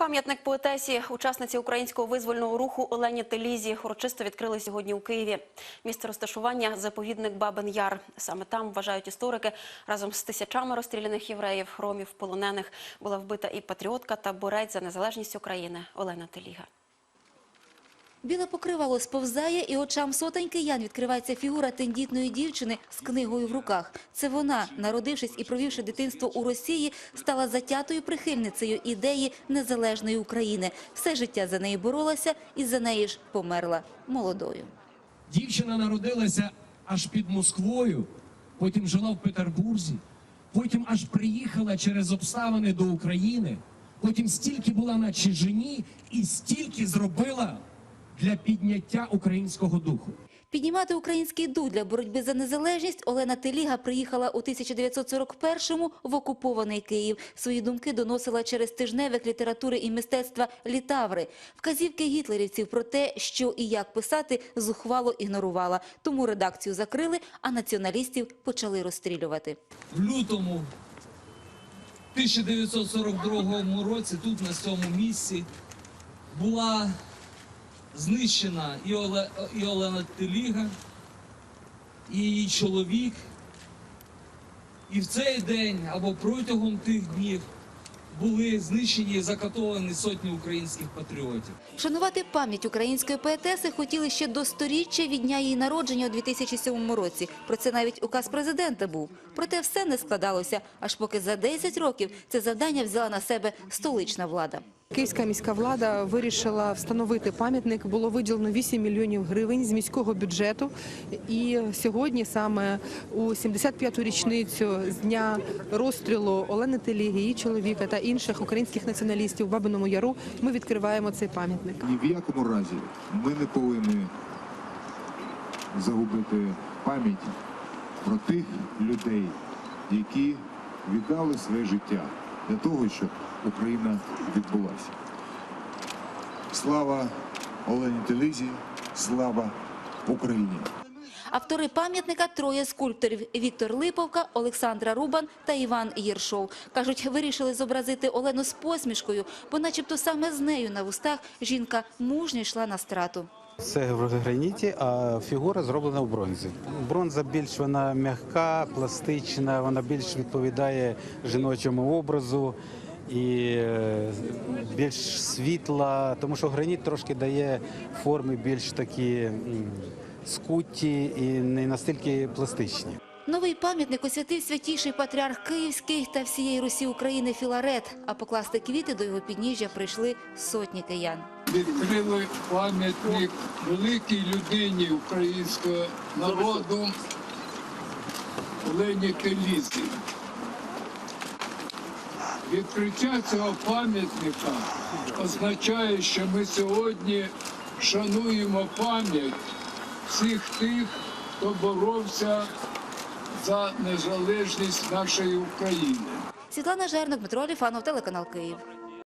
Пам'ятник поетесі, учасниці українського визвольного руху Олені Телізі урочисто відкрили сьогодні у Києві. Місце розташування заповідник Бабин Яр. Саме там вважають історики разом з тисячами розстріляних євреїв, ромів, полонених була вбита і патріотка та борець за незалежність України Олена Теліга. Біле покривало сповзає, і очам сотень киян відкривається фігура тендітної дівчини з книгою в руках. Це вона, народившись і провівши дитинство у Росії, стала затятою прихильницею ідеї незалежної України. Все життя за неї боролася і за неї ж померла молодою. Дівчина народилася аж під Москвою, потім жила в Петербурзі, потім аж приїхала через обставини до України, потім стільки була на чижині і стільки зробила для підняття українського духу. Піднімати український дух для боротьби за незалежність Олена Теліга приїхала у 1941-му в окупований Київ. Свої думки доносила через тижневик літератури і мистецтва «Літаври». Вказівки гітлерівців про те, що і як писати, зухвало ігнорувала. Тому редакцію закрили, а націоналістів почали розстрілювати. в лютому 1942 році, тут на цьому місці, була знищена і, Оле, і Олена Теліга, і її чоловік. І в цей день або протягом тих днів були знищені і закатовані сотні українських патріотів. Шанувати пам'ять української поетеси хотіли ще до сторіччя від дня її народження у 2007 році. Про це навіть указ президента був. Проте все не складалося, аж поки за 10 років це завдання взяла на себе столична влада. Київська міська влада вирішила встановити пам'ятник. Було виділено 8 мільйонів гривень з міського бюджету. І сьогодні, саме у 75-ту річницю з дня розстрілу Олени Теліги, її чоловіка та інших українських націоналістів в Бабиному Яру, ми відкриваємо цей пам'ятник. Ні в якому разі ми не повинні загубити пам'ять про тих людей, які віддали своє життя для того, щоб Україна відбулася. Слава Олені Телізі, слава Україні! Автори пам'ятника – троє скульпторів – Віктор Липовка, Олександра Рубан та Іван Єршов. Кажуть, вирішили зобразити Олену з посмішкою, бо начебто саме з нею на вустах жінка мужньо йшла на страту. Це в граніті, а фігура зроблена в бронзі. Бронза більш вона м'яка, пластична, вона більш відповідає жіночому образу і е, більш світла, тому що граніт трошки дає форми більш такі м, скутті і не настільки пластичні. Новий пам'ятник освятив святіший патріарх Київський та всієї Русі України Філарет, а покласти квіти до його підніжжя прийшли сотні киян. відкрили пам'ятник великій людині українського народу Олені Телізі. Відкриття цього пам'ятника означає, що ми сьогодні шануємо пам'ять всіх тих, хто боровся за незалежність нашої України. Світлана Жерник, Дмитро Оліфанов, телеканал Київ.